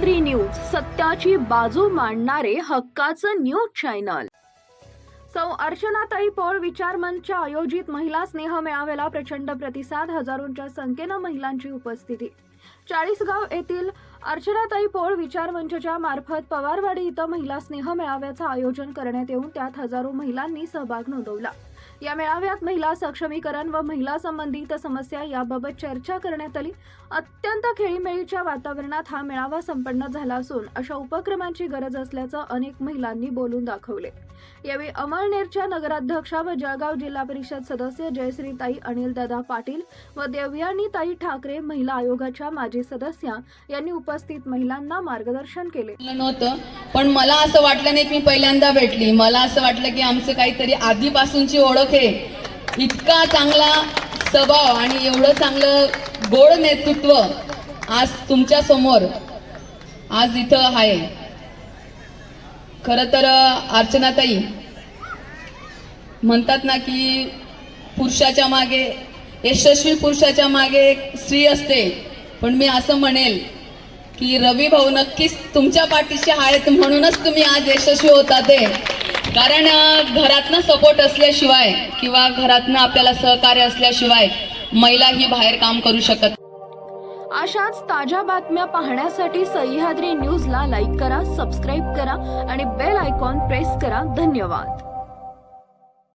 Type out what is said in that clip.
Three news सत्याची बाजू मांडणारे हक्काचं न्यूज चॅनल. सौ अर्चनाताई पौळ विचार मंच आयोजित महिला स्नेह मेळाव्याला प्रचंड प्रतिसाद हजारोंच्या संख्येनं महिलांची उपस्थिती. चाळीसगाव येथील अर्चनाताई पौळ विचार मंचच्या मार्फत पवारवाडी इथं महिला स्नेह मेळाव्याचं आयोजन करण्यात येऊन त्यात हजारो महिलांनी सहभाग नोंदवला. या मेळाव्यात महिला सक्षमीकरण व महिला संबंधित समस्या याबाबत चर्चा करण्यात आली. अत्यंत खेळीमेळीच्या वातावरणात हा मेळावा संपन्न झाला असून अशा उपक्रमांची गरज असल्याचं अनेक महिलांनी बोलून दाखवले. यावेळी अमळनेरच्या नगराध्यक्षा व जळगाव जिल्हा परिषद सदस्य जयश्रीताई अनिलदादा पाटील व देवयानीताई ठाकरे महिला आयोगाच्या माजी सदस्या यांनी उपस्थित महिलांना मार्गदर्शन केले. नव्हतं पण मला असं वाटलं नाही की मी पहिल्यांदा भेटली. मला असं वाटलं की आमचं काहीतरी आधीपासूनची ओळख आहे. इतका चांगला स्वभाव आणि एवढं चांगलं गोड नेतृत्व आज तुमच्यासमोर आज इथं आहे. खरं तर अर्चनाताई म्हणतात ना की पुरुषाच्या मागे यशस्वी पुरुषाच्या मागे स्त्री असते. पण मी असं म्हणेल की रवी भाऊ नक्कीच तुमच्या पाठीशी आहेत म्हणूनच तुम्ही आज यशस्वी होता ते कारण घरातनं सपोर्ट असल्याशिवाय किंवा घरातनं आपल्याला सहकार्य असल्याशिवाय महिला ही बाहेर काम करू शकत अशाच ताज्या बातम्या पाहण्यासाठी सह्याद्री न्यूजला लाईक करा सबस्क्राईब करा आणि बेल आयकॉन प्रेस करा. धन्यवाद.